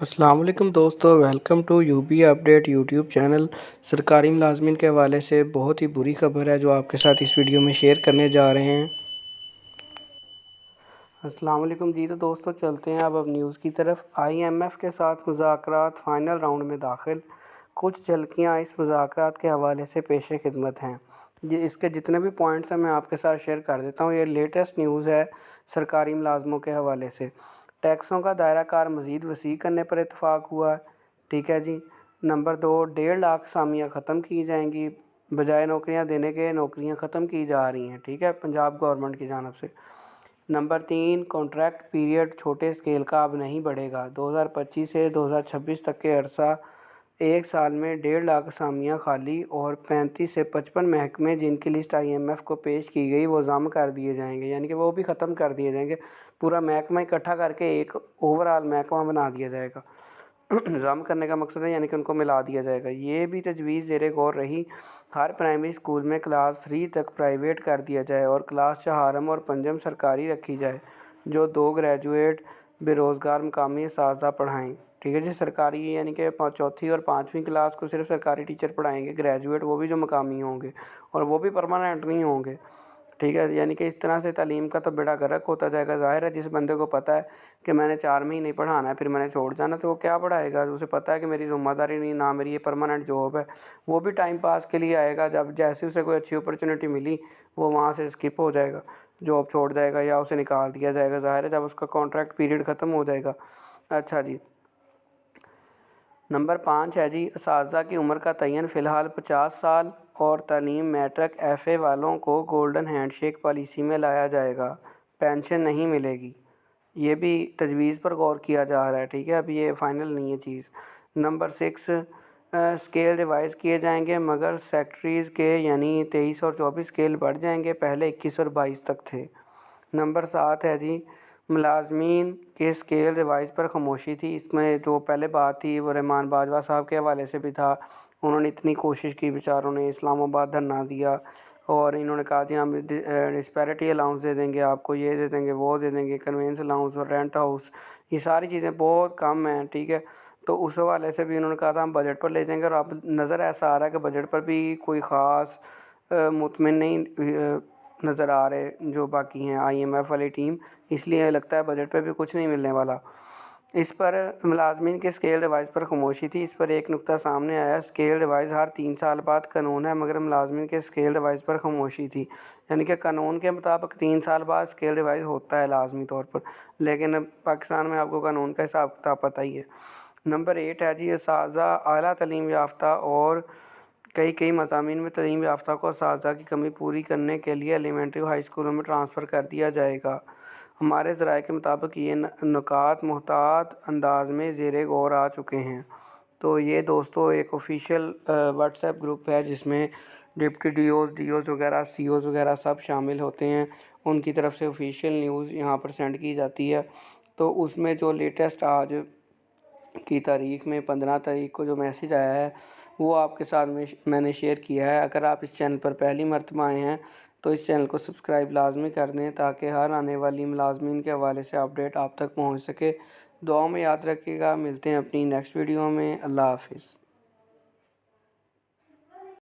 السلام علیکم دوستو welcome to U B update YouTube channel سرکاری ملازمین کے حوالے سے بہت ہی بری خبر ہے جو آپ کے ساتھ اس ویڈیو میں شیئر کرنے جا رہے ہیں۔ السلام علیکم جی تو دوستو چلتے ہیں اب اب نیوز کی طرف۔ آئی ایم ایف کے ساتھ مذاکرات فائنل راؤنڈ میں داخل۔ کچھ جھلکیاں اس مذاکرات کے حوالے سے پیش خدمت ہیں۔ جی، اس کے جتنے بھی پوائنٹس ہیں میں آپ کے ساتھ شیئر کر دیتا ہوں۔ یہ لیٹسٹ نیوز ہے سرکاری ملازموں کے حوالے سے۔ ٹیکسوں کا دائرہ کار مزید وسیع کرنے پر اتفاق ہوا ہے ٹھیک ہے جی نمبر دو ڈیڑھ لاکھ سامیہ ختم کی جائیں گی بجائے نوکریاں دینے کے نوکریاں ختم کی جا رہی ہیں ٹھیک ہے پنجاب گورنمنٹ کی جانب سے نمبر تین کانٹریکٹ پیریڈ چھوٹے اسکیل کا اب نہیں بڑھے گا دو ہزار پچیس سے دو ہزار چھبیس تک کے عرصہ ایک سال میں ڈیڑھ لاکھ سامیہ خالی اور پینتیس سے پچپن محکمے جن کی لسٹ آئی ایم ایف کو پیش کی گئی وہ ضم کر دیے جائیں گے یعنی کہ وہ بھی ختم کر دیے جائیں گے۔ پورا محکمہ اکٹھا کر کے ایک اوور آل محکمہ بنا دیا جائے گا۔ ضم کرنے کا مقصد ہے یعنی کہ ان کو ملا دیا جائے گا۔ یہ بھی تجویز زیر غور رہی، ہر پرائمری اسکول میں کلاس تھری تک پرائیویٹ کر دیا جائے اور کلاس چہارم اور پنجم سرکاری رکھی جائے، جو دو گریجویٹ بے روزگار مقامی اساتذہ پڑھائیں۔ ٹھیک ہے جی سرکاری یعنی کہ چوتھی اور پانچویں کلاس کو صرف سرکاری ٹیچر پڑھائیں گے، گریجویٹ وہ بھی جو مقامی ہوں گے اور وہ بھی پرماننٹ نہیں ہوں گے۔ ٹھیک ہے یعنی کہ اس طرح سے تعلیم کا تو بیڑا غرق ہوتا جائے گا۔ ظاہر ہے جس بندے کو پتہ ہے کہ میں نے چار مہینے پڑھانا ہے، پھر میں نے چھوڑ جانا، تو وہ کیا پڑھائے گا؟ اسے پتہ ہے کہ میری ذمہ داری نہیں، نہ میری یہ پرماننٹ جاب ہے۔ وہ بھی ٹائم پاس کے لیے آئے گا، جب جیسے اسے کوئی اچھی اپرچونیٹی ملی، وہ وہاں سے اسکپ ہو جائے گا۔ جاب چھوڑ جائے گا یا اسے نکال دیا جائے گا، ظاہر ہے جب اس کا کانٹریکٹ پیریڈ ختم ہو جائے گا۔ اچھا جی۔ نمبر پانچ ہے جی اساتذہ کی عمر کا تعین فی الحال پچاس سال اور تعلیم میٹرک ایف اے والوں کو گولڈن ہینڈ شیک پالیسی میں لایا جائے گا، پینشن نہیں ملے گی۔ یہ بھی تجویز پر غور کیا جا رہا ہے، ٹھیک ہے؟ اب یہ فائنل نہیں ہے چیز۔ نمبر سکس اسکیل ریوائز کیے جائیں گے، مگر سیکٹریز کے یعنی تیئیس اور چوبیس اسکیل بڑھ جائیں گے، پہلے اکیس اور بائیس تک تھے۔ نمبر سات ہے جی ملازمین کے اسکیل ریوائز پر خاموشی تھی۔ اس میں جو پہلے بات تھی، وہ رحمان باجوہ صاحب کے حوالے سے بھی تھا۔ انہوں نے اتنی کوشش کی، بیچاروں نے اسلام آباد دھرنا دیا اور انہوں نے کہا جی ہم ڈسپیرٹی الاؤنس دے دیں گے، آپ کو یہ دے دیں گے، وہ دے دیں گے کنوینس الاؤنس اور رینٹ ہاؤس یہ ساری چیزیں بہت کم ہیں، ٹھیک ہے۔ تو اس حوالے سے بھی انہوں نے کہا تھا، ہم بجٹ پر لے جائیں گے اور اب نظر ایسا آ رہا ہے کہ بجٹ پر بھی کوئی خاص مطمئن نہیں نظر آ رہے جو باقی ہیں آئی ایم ایف والی ٹیم۔ اس لیے لگتا ہے بجٹ پہ بھی کچھ نہیں ملنے والا۔ اس پر ملازمین کے اسکیل ریوائز پر خاموشی تھی۔ اس پر ایک نقطہ سامنے آیا۔ اسکیل ریوائز ہر تین سال بعد قانون ہے، مگر ملازمین کے اسکیل ریوائز پر خاموشی تھی۔ یعنی کہ قانون کے مطابق تین سال بعد اسکیل ریوائز ہوتا ہے لازمی طور پر۔ لیکن پاکستان میں آپ کو قانون کا حساب کتاب پتہ ہی ہے۔ نمبر ایٹ ہے جی اساتذہ اعلیٰ تعلیم یافتہ اور کئی کئی مضامین میں تعلیم یافتہ کو اساتذہ کی کمی پوری کرنے کے لیے ایلیمنٹری ہائی اسکولوں میں ٹرانسفر کر دیا جائے گا۔ ہمارے ذرائع کے مطابق یہ نکات محتاط انداز میں زیر غور آ چکے ہیں۔ تو یہ دوستو، ایک آفیشیل واٹس ایپ گروپ ہے جس میں deputy D Os D Os وغیرہ سی اوز وغیرہ سب شامل ہوتے ہیں۔ ان کی طرف سے آفیشیل نیوز یہاں پر سینڈ کی جاتی ہے۔ تو اس میں جو لیٹسٹ آج کی تاریخ میں پندرہ تاریخ کو جو میسیج آیا ہے، وہ آپ کے ساتھ میں میں نے شیئر کیا ہے۔ اگر آپ اس چینل پر پہلی مرتبہ آئے ہیں، تو اس چینل کو سبسکرائب لازمی کر دیں تاکہ ہر آنے والی ملازمین کے حوالے سے اپڈیٹ آپ تک پہنچ سکے۔ دعاؤں میں یاد رکھیے گا۔ ملتے ہیں اپنی نیکسٹ ویڈیو میں۔ اللہ حافظ۔